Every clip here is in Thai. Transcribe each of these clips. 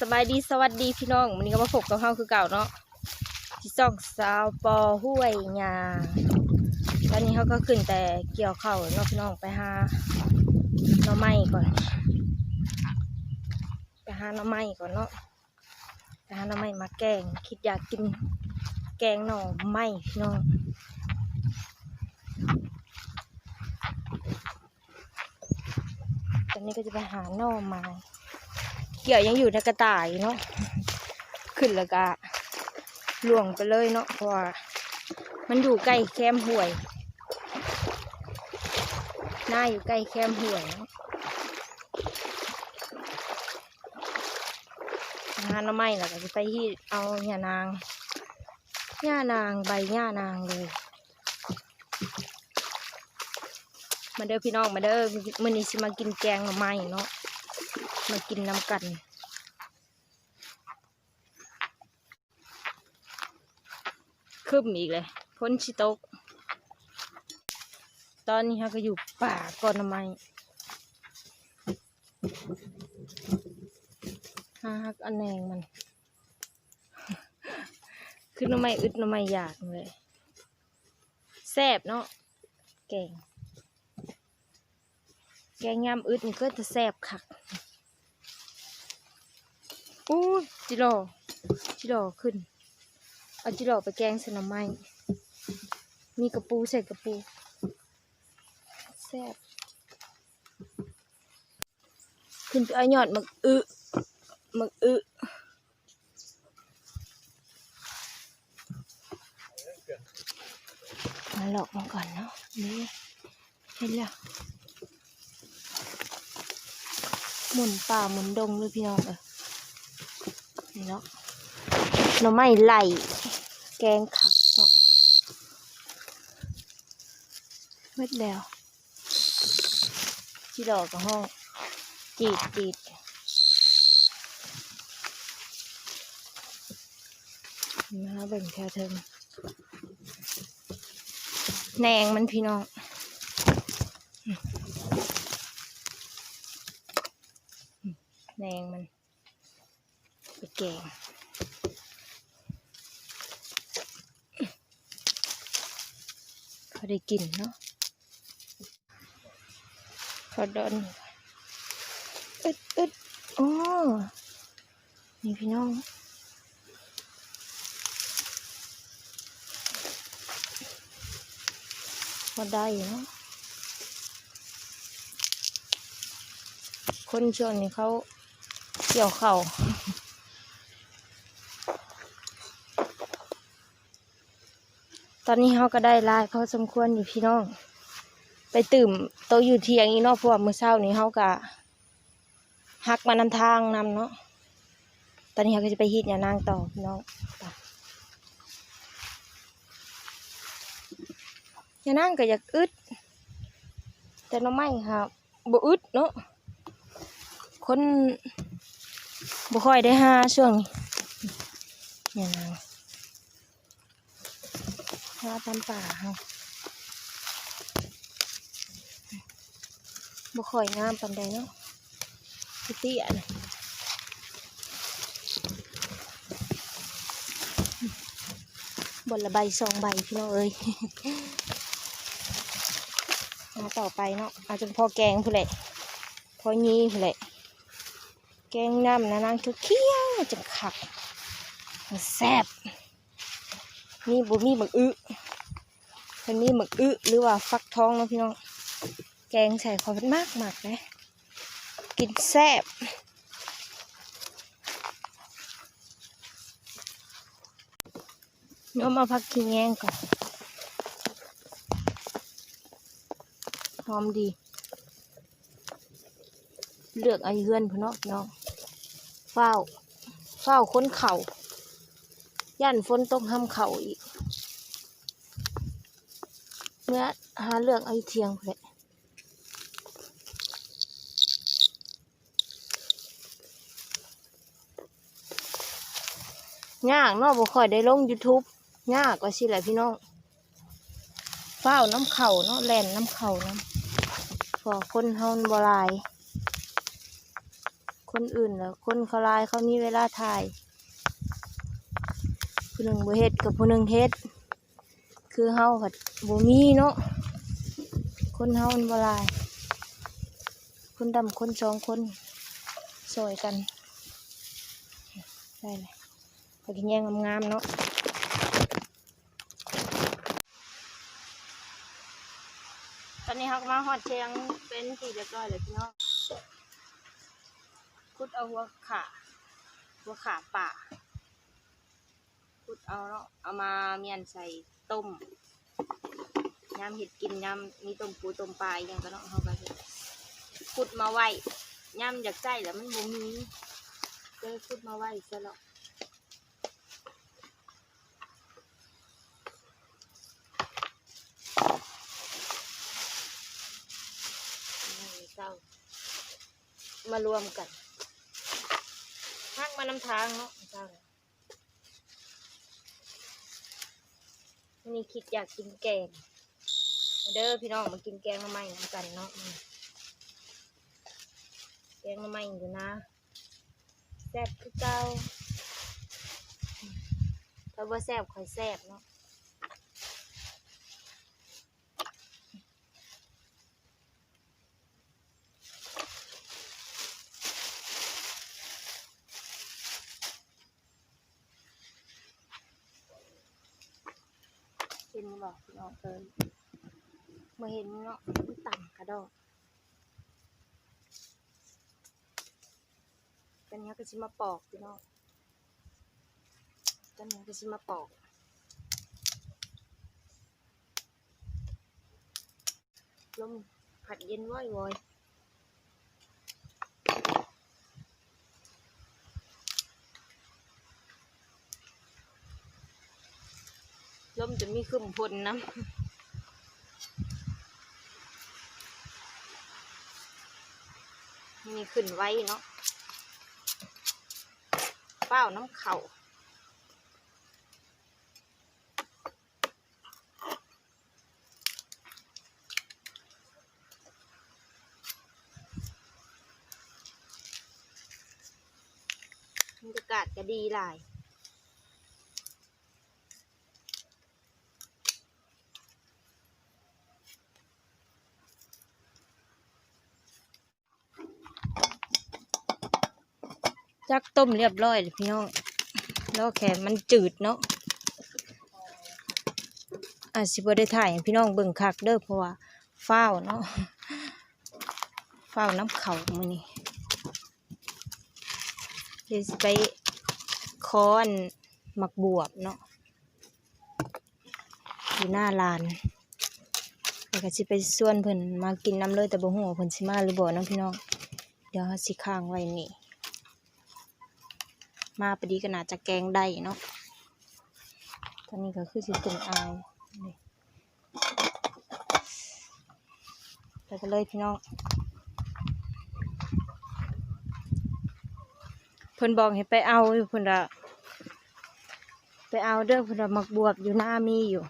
สบายดีสวัสดีพี่น้องวันนี้ก็มาพบกับเฮาคือเก่าเนาะที่ซ่องสาวปอห้วยยาตอนนี้เขาก็ขึ้นแต่เกี่ยวข้าวเนาะพี่น้องไปหาหน่อไม้ก่อน ไปหาหน่อไม้ก่อนเนาะไปหาหน่อไม้มาแกง คิดอยากกินแกงหน่อไม้พี่น้องตอนนี้ก็จะไปหาหน่อไม้ เกี่ยวยังอยู่ในกระต่ายเนาะขึ้นแล้วก็ล่วงไปเลยเนาะเพราะมันอยู่ใกล้แคมห่วยหน้าอยู่ใกล้แคมห่วยเนาะงานละไม่ล่ะก็จะไปที่เอาหญ้านางหญ้านางใบหญ้านางเลย มาเด้อพี่น้องมาเด้อมื้อนี้สิมากินแกงหน่อไม้เนาะ มากินน้ำกันคืบอีกเลยพ้นชิโตก ตอนนี้ฮะก็อยู่ป่าก่อนทำไมฮาฮักอันแนงมัน คือน้ำไม่อึดน้ำไม่อยากเลยแซบเนาะแกงแกงยำอึดนี่ก็จะแซบคัก อู้จิโร่จิโร่ขึ้น เอาจิโร่ไปแกงสน้ำไม้มีกระปูใส่กระปูแซ่บขึ้นไปเอาหยอดหมึกอึหมึกอึมาหลอกมันก่อนเนาะนี่เห็นแล้วหมุนป่าหมุนดงเลยพี่น้องเออ นี่เนาะหน่อไม้ไหลแกงขักเนาะเม็ดแล้วที่ดอกกับห้องจีดจีดมาเบ่งแค่เทิงแหนงมันพี่น้องแหนงมัน แกงพอได้กินเนาะพอดอนอึดอึดอ๋อนี่พี่น้องพอได้เนาะคนช่วนี้เขาเกี่ยวเข่าว ต อนนี้เขาก็ได้ลายพอสมควรอยู่พี่น้อง ไปตื่มโตอยู่เที่ยงอีนอกพว่ามื้อเช้านี้เขาก็หักมานำทางนำเนาะ ตอนนี้เขาก็จะไปฮีดยานางต่อพี่น้องยานางก็อยากอึด แต่น้องไม้ค่ะบ่อึดเนาะ คนบ่ค่อยได้หาช่วงนี้ยานาง หาตามป่าเฮาบ่ค่อยงามปานใดเนาะพี่เตี้ยนะบนละใบสองใบพี่น้องเอ้ยมาต่อไปเนาะเอาจนพอแกงผู้นแหละพอยีผู้นแหละแกงน้ำนะนางเคี้ยวๆจังขักแซ่บ นี่บุมีหมึกอึคนนี้หมึกอึหรือว่าฟักทองเนาะพี่น้อง แกงใส่ความเป็นมากมากๆเลยกินแซ่บเนื้อมาพักกินแยงก่อนหอมดี เลือกไอเฮือนพี่น้องพี่น้องเฝ้าเฝ้าค้นเข่าย่านฝนตกห้ามเข่าอีก เมื่อหาเรื่องเอเทียงเลยยากเนาะบ่ค่อยได้ลง YouTube ยากกว่าสิแหละพี่น้องเฝ้าน้ำเข่าเนาะแล่นน้ำเข่าน้ำพอคนเฮาบ่ลาย คนอื่นแล้วคนเขาลายเขามีเวลาถ่ายผู้หนึ่งบ่เฮ็ดกับผู้หนึ่งเฮ็ด คือเฮาผัดบ่มีเนาะคนเฮามันบ่ลาย คนดำคนสองคนสวยกัน ได้เลยพอกินแย่งงามๆเนาะตอนนี้เขาก็มาหอดเชียงเป็นที่เรียบร้อยเลยพี่น้องคุดเอาหัวขาหัวขาป่าคุดเอาเนาะเอามาเมียนใส่ ต้มยำเห็ดกินยำมีต้มปูต้มปลาอหยังก็เนาะเขาก็เฮ็ดคุดมาไว้ยำอยากใส่แล้วมันบ่มีเลยคุดมาไว้ซะแล้วมารวมกันพักมาน้ำทางเนาะเศร้าวั นี่คิดอยากกินแกง เด้อพี่น้องมากินแกงมาใหม่กันเนาะแกงมาใหม่อยู่นะแซ่บคือเก่าถ้าว่าแซ่บคอยแซ่บเนาะ บอกพี่น้องเอิเมื่อเห็นเนาะมันต่ำกระดอกตอนนี้ก็ชิมาปอกพี่น้องตอนนี้ก็ชิมาปอกลมผัดเย็นว้อยว้อยล มีขึ้นพลนะมีขึ้นไว้เนาะเป้าน้ำเข่าบรรยากาศก็ดีหลาย จักต้มเรียบร้อยเลยพี่น้องแล้วแค่มันจืดเนาะอาจสิบได้ถ่ายให้พี่น้องเบิ่งคักเด้อเพราะว่าฟ้าวเนาะฟ้าวน้ำเขามื้อนี้เดี๋ยวสิไปคอนหมักบวบเนาะอยู่หน้าลานแล้วก็สิไปส่วนเพิ่นมากินน้ำเลยแต่บ่ฮู้ว่าเพิ่นสิมาหรือบ่เนาะพี่น้องเดี๋ยวเราสิค้างไว้นี่ มาพอดีก็น่าจะแกงได้เนาะตอนนี้ก็คือสิตุ่มอายนี่ไปกันเลยพี่น้องเพิ่นบอกให้ไปเอาอยู่เพิ่นละไปเอาเด้อเพิ่นละมักบวบอยู่หน้ามีอยู่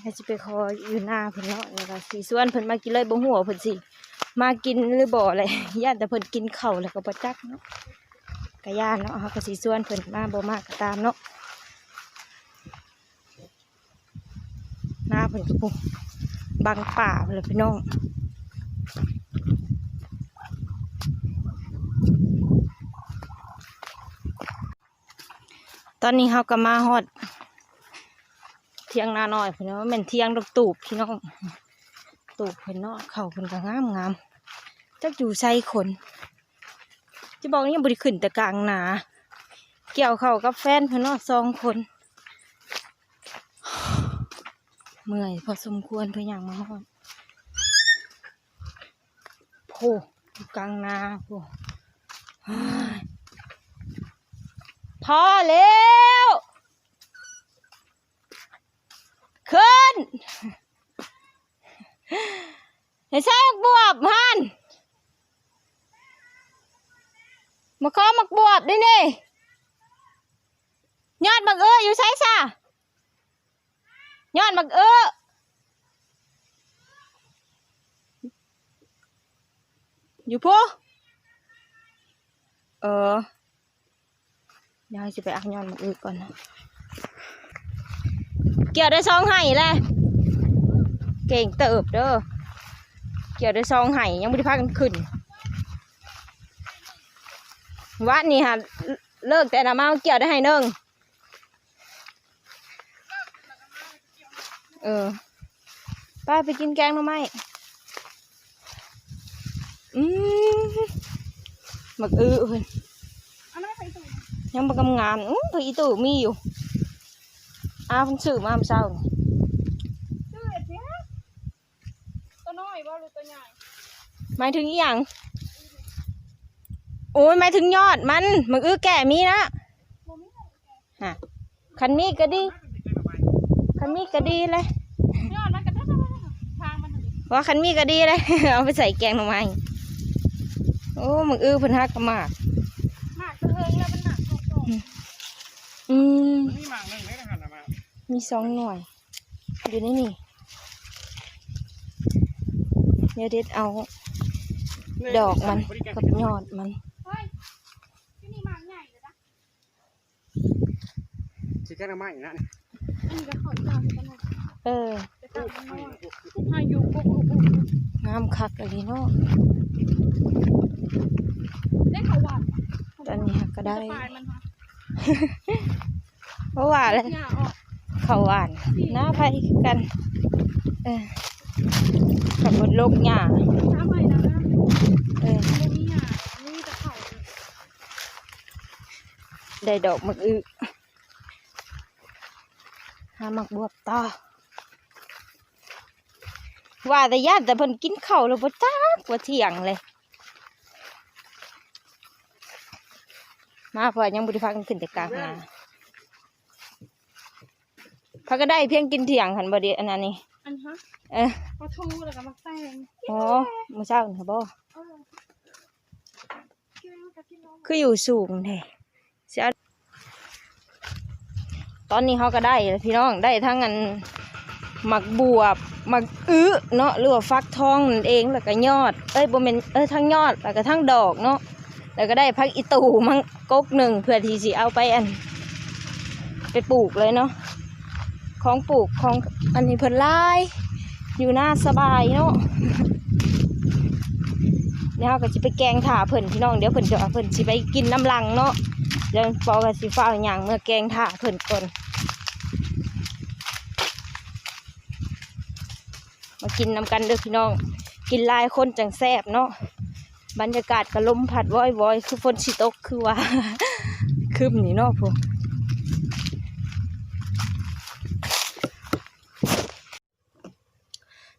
ให้สิไปคออยู่หน้าเพิ่นเนาะแล้วก็สีส่วนเพิ่นมากินเลยบ่หัวเพิ่นสิมากินหรือบ่อะไรย่านแต่เพิ่นกินเข้าแล้วก็บ่จักเนาะ กะยานเนาะเขาก็สีส่วนเพิ่นมาบ่มากก็ตามเนาะหน้าเพิ่นก็ปุ๊บังป่าเลยพี่น้องตอนนี้เขาก็มาฮอด เที่ยงนาหน้อยพี่น้องแม่นเที่ยงดอกตูบพี่น้องตูบเพิ่นเนาะเขาเพิ่นก็งามงามจักอยู่ใส่คน จะบอกยังบริขึ้นแต่กลางนา เกี่ยวเข้ากับแฟนเพื่อนสองคน เมื่อยพอสมควรเพื่ออย่างมาฮอดโพอยู่กลางนาโพเฮ้ยพอแล้วขึ้นเห็นใช่บวบฮัน มาข้อมักบวบด้วยนี่ยอดมักเอ้ออยู่ใช่ซะยอดมักเอ้ออยู่พูเออเดี๋ยจะไปอักย้อนมาอื่นก่อนนะเกี่ยวได้ซองไห้แหละเก่งเติบเด้อเกี่ยวได้ซองไห้ยังไม่ได้พากันขึ้น วัดนี่ฮะเลิกแต่ละมาเกี่ยวได้ให้เนิ่งเออไปไปกินแกงหน่อไม้อืมหมักอื้อเพิ่นอันนั้นไปตู่ยังบกำงามอู้เธออีตู่มีอยู่อาเพิ่นซื้อมาเมื่อเช้านี่ชื่อเอ็ดเนี้ยตัวน้อยบ่หรือตัวใหญ่หมายถึงอีหยังโอ้ยหมายถึงยอดมันหมักอื้อแก่มีนะฮะคันมีก็ดีคันมีก็ดีเลยยอดมันกระทับทางมันว่าคันมีก็ดีเลยเอาไปใส่แกงหน่อไม้โอ้หมักอื้อเพิ่นฮักกะมากมากเทิงแล้วมันหนักตรงอืมมันมีหมากหนึ่งเลยนะหันมามีสองหน่วยอยู่ในนี่เดี๋ยวเด็ดเอา ดอกมันกับยอดมัน ๆเฮ้ยที่นี่หมากใหญ่เลยนะ ชิคกี้พายมาอีกนะอันนี้ก็ขอจานกันหน่อยเออ จะกลับมันน้อยหาอยู่ปุ๊บปุ๊บปุ๊บงามคักเลยเนาะได้ข่าวหวานตอนนี้หักก็ได้ ปลายมันฮะเพราะว่าเลยหญ้าออกเขาวหวานหน้าไผกัน เออขับรถลกหญ้าช้าใหม่นะนะเออบ่มีหญ้ามีแต่เข่าได้ดอกมะอึ หามักบวบต่อว่าแต่ญาติแต่เพิ่นกินข้าวแล้วบ่จักว่าเที่ยงเลย มาเพอยังบ่ได้พักกันขึ้นแต่กลางนาพักก็ได้เพียงกินเที่ยงหันบ่ไดีอันนั้นนี่อันฮะเออปลาทูแล้วก็มาแตงอ๋อมื้อเช้านี่ค่ะบ่เออกินกับกินน้องคืออยู่สูงแท้เสีย ตอนนี้เขาก็ได้พี่น้องได้ทั้งอันหมักบวบหมักอื้อเนาะหรือว่าฟักทองนั่นเองแล้วก็ยอด เอ้ยบ่แม่นเอ้ยทั้งยอดแล้วก็ทั้งดอกเนาะแล้วก็ได้พักอีตูมังกกหนึ่งเพื่อที่สิเอาไปอัน ไปปลูกเลยเนาะของปลูกของอันนี้เพิ่นหลายอยู่หน้าสบายเนาะเดี๋ยวเราก็สิไปแกงถ่าเพิ่นพี่น้องเดี๋ยวเพิ่นจะเอาเพิ่นสิไปกินน้ำลังเนาะ เดี๋ยวปอกับสิฟ้าอย่างเมื่อแกงถ่าเพิ่นก่อนมากินน้ำกันเด้อพี่น้อง กินลายคนจังแซบเนาะบรรยากาศก็ลมพัดว้อยว้อยคือฝนสิตกคือว่าคืมนี่เนาะพวก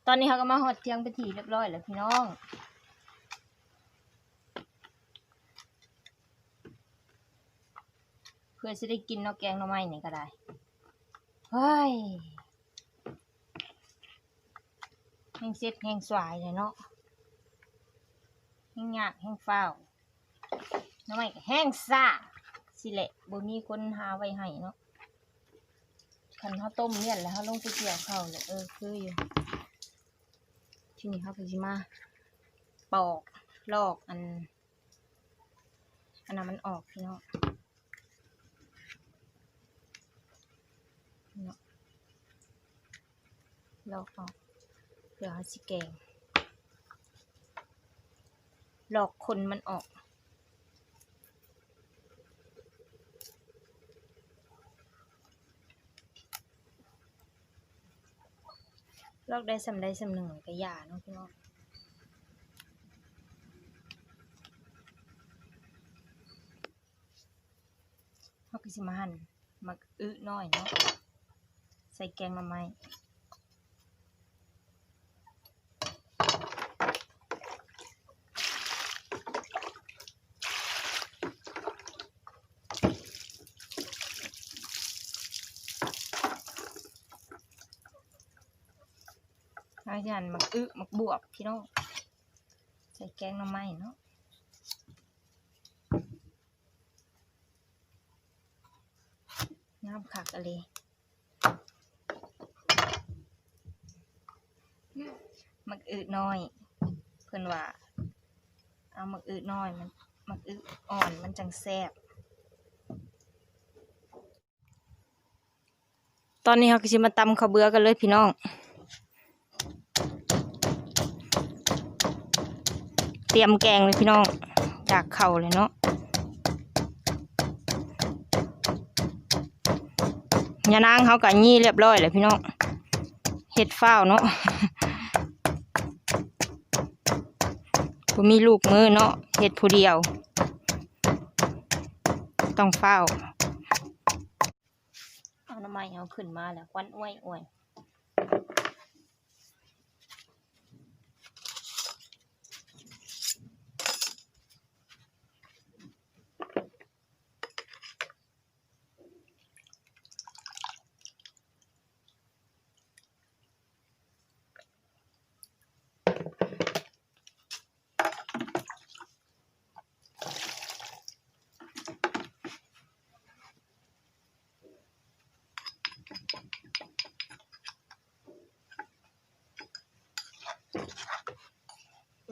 ตอนนี้เขาก็มาหอดเทียงไปนทีเรียบร้อยแล้วพี่น้อง เพื่อจะได้กินเนอกแกงหน่อไม้นี่ก็ได้เฮ้ยแห้งเซ็ดแห้งสวายเลยเนาะแห้งยากแห้งเฝ้าหน่อไม้ก็แห้งซ่าสิแหละบ่มีคนหาไว้ให้เนาะคันเขาต้มเนี่ยแล้วเขาลงไปเกี่ยวเขาเลยเออคืออยู่ที่นี้เขาก็สิมาปอกลอกอันอันนั้นมันออกพี่เนาะ เนาะ ลอกออกเพื่อเขาสิแกงหลอกคนมันออก ลอกได้สำได้สำหนึ่งก็อย่าเนาะพี่น้องเขาก็สิมาหั่นมักอึน้อยเนาะใส่แกงมาไหม อาจารย์มักอึมักบวบพี่น้องใส่แกงมาไหมเนาะน้ำขักอะไรมักอืดน้อย เพื่อนว่า เอามักอืดน้อยมันมักอึอ่อนมันจังแซ่บตอนนี้เราก็จะมาตำข้าวเบื่อกันเลยพี่น้อง เต รียมแกงเลยพี่น้อง จากเข่าเลยเนาะยานางเขากัยี่เรียบร้อยเลยพี่น้องเห็ดฟ้าวเนาะผมมีลูกมือเนาะเห็ดผู้เดียว ต้องเฝ้า เอาน้ำมันเอาขึ้นมาแล้วควันอ้วยอ้วย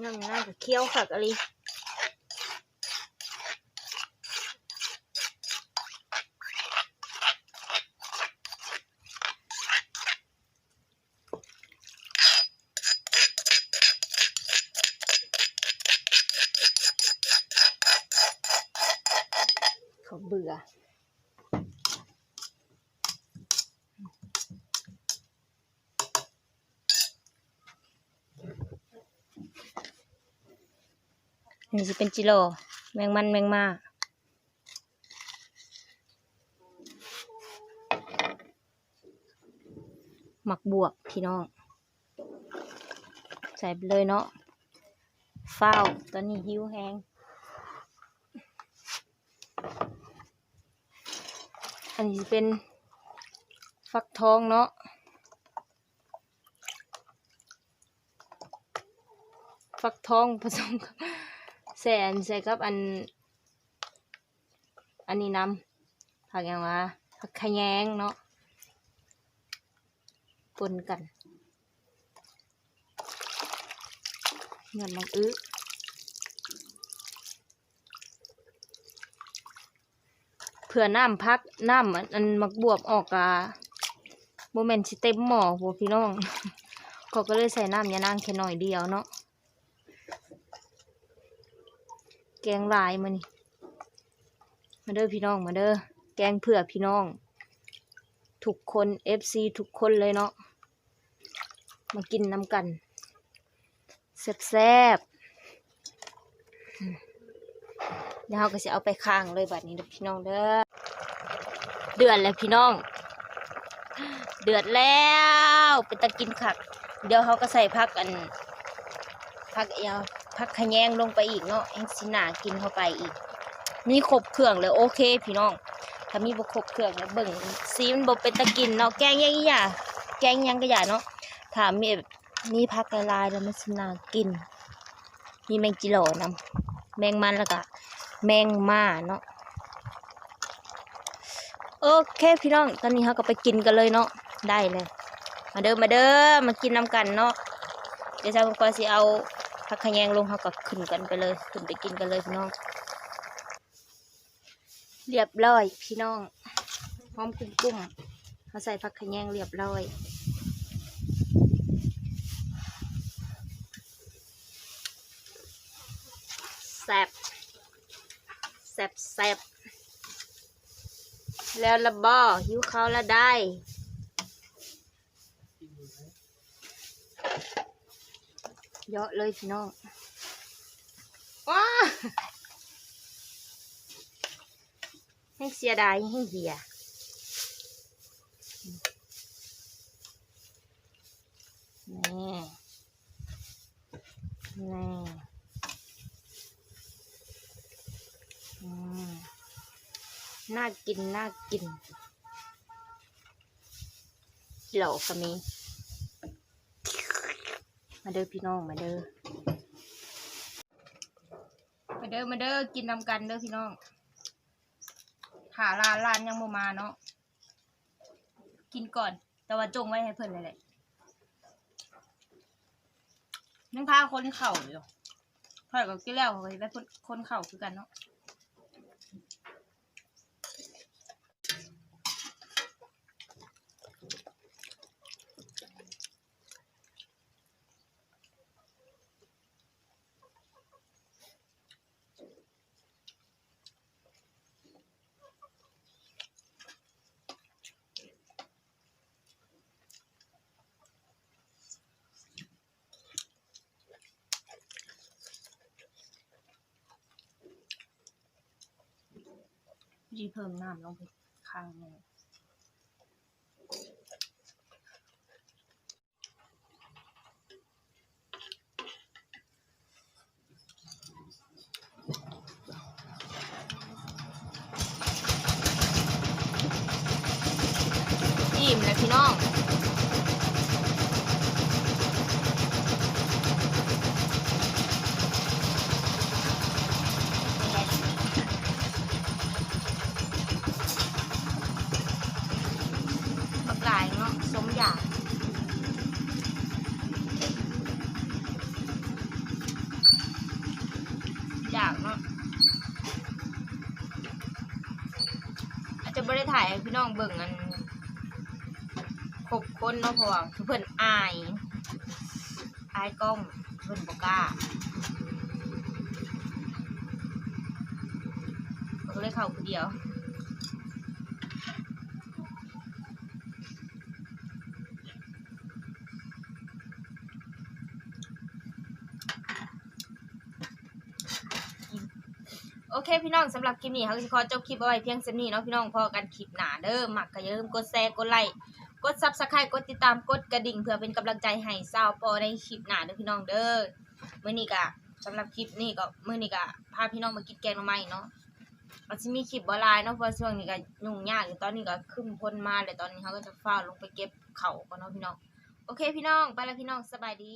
นั่งน่าจะเคี้ยวคักอะไรเขาเบื่อ นี่จะเป็นจิโร่แมงมันแมงมาหมักบวกพี่น้อง ใส่ไปเลยเนาะฟ้าวตอนนี้หิวแหงอันนี้เป็นฟักทองเนาะฟักทองผสมกับ แสนใส่กับอัน อันนี้น้ำผักอย่างวะผักขยงเนาะปนกันเงินมังอื้อเผื่อน้ำพักน้ำอันอันมักบวบออกกาโมเมนต์สิเต็มหมอพวกพี่น้อง เขาก็เลยใส่น้ำยานางแค่หน่อยเดียวเนาะ แกงลายมานี่มาเด้อพี่น้องมาเด้อแกงเผื่อพี่น้อง ทุกคน FC ทุกคนเลยเนาะมากินน้ำกันแซ่บๆอืมเดี๋ยวเราก็จะเอาไปข้างเลยบัดนี้เด้อพี่น้องเด้อเดือดแล้วพี่น้อง เดือดแล้วเป็นตะกินขัก เดี๋ยวเขาก็ใส่พักอันพักเอว พักขะแยงลงไปอีกเนาะแองสินากินเข้าไปอีกมีครบเครื่องเลยโอเค พี่น้องถ้ามีบ่ครบเครื่องแล้วเบิ่งซีมันบเป็นตะกินเนาะแกงยังอีหย่าแกงยังก็อย่าเนาะถ้ามีมีผักลายแล้วมันสินากิน มีแมงจิโร่นำแมงมันแล้วก็แมงม่าเนาะโอเคพี่น้อง ตอนนี้เราก็ไปกินกันเลยเนาะได้เลย มาเด้อมาเด้อมากินน้ำกันเนาะเดี๋ยวชาวกอสิเอา ผักขยงลงเขาก็ขึ้นกันไปเลยขึ้นไปกินกันเลยพี่น้อง เรียบร้อย พี่น้องพร้อมกุ้งกุ้งเขาใส่ผักขยงเรียบร้อยแซ่บแซ่บแซ่บแล้วละบ่หิวเขาละได้ เยอะเลยพี่น้องว้าให้เสียดายให้เหียนี่นี่อืมน่ากิน น่ากินเหล่าก็มี มาเด้อพี่น้องมาเด้อมาเด้อมาเด้อกินนำกันเด้อพี่น้องหาร้านร้านยังบ่มาเนาะกินก่อน แต่ว่าจงไว้ให้เพื่อนเลยแหละยังพาคนเข่าอยู่พข่อยก็กินแล้วข่อยก็ได้คนคนเข่าคือกันเนาะ จีเพิ่มน้ำลงไปข้างหนึงอิ่มเลยพี่น้อง บักหลายเนาะสมอยากอยากเนาะอาจจะไม่ได้ถ่ายให้พี่น้องเบิ่งอันครบคนเนาะเพราะว่าเพิ่นอาย อายกล้องเพิ่นบ่กล้า ก็เลยเข้าคนเดียวโอเคพี่น้องสำหรับคลิปนี้เขาจะขอจบคลิปเอาไว้เพียงเท่นี้เนาะพี่น้องพอกันคลิปหนาเด้อมักก็อย่าลืมกดแชร์กดไลค์กดซับสไครต์กดติดตามกดกระดิ่งเพื่อเป็นกำลังใจให้สาวปอในคลิปหนาเด้อพี่น้องเด้อมื้อนี้ก็สำหรับคลิปนี้ก็มื้อนี้ก็พาพี่น้องมากินแกงหน่อไม้เนาะ มันสิมีคลิปบ่หลายเนาะเพราะช่วงนี้ก็ยุ่งยากอยู่ตอนนี้ก็ขึ้นพ้นมาเลยตอนนี้เขาก็จะเฝ้าลงไปเก็บเขาก่อนเนาะพี่น้อง โอเคพี่น้อง ไปแล้วพี่น้องสบายดี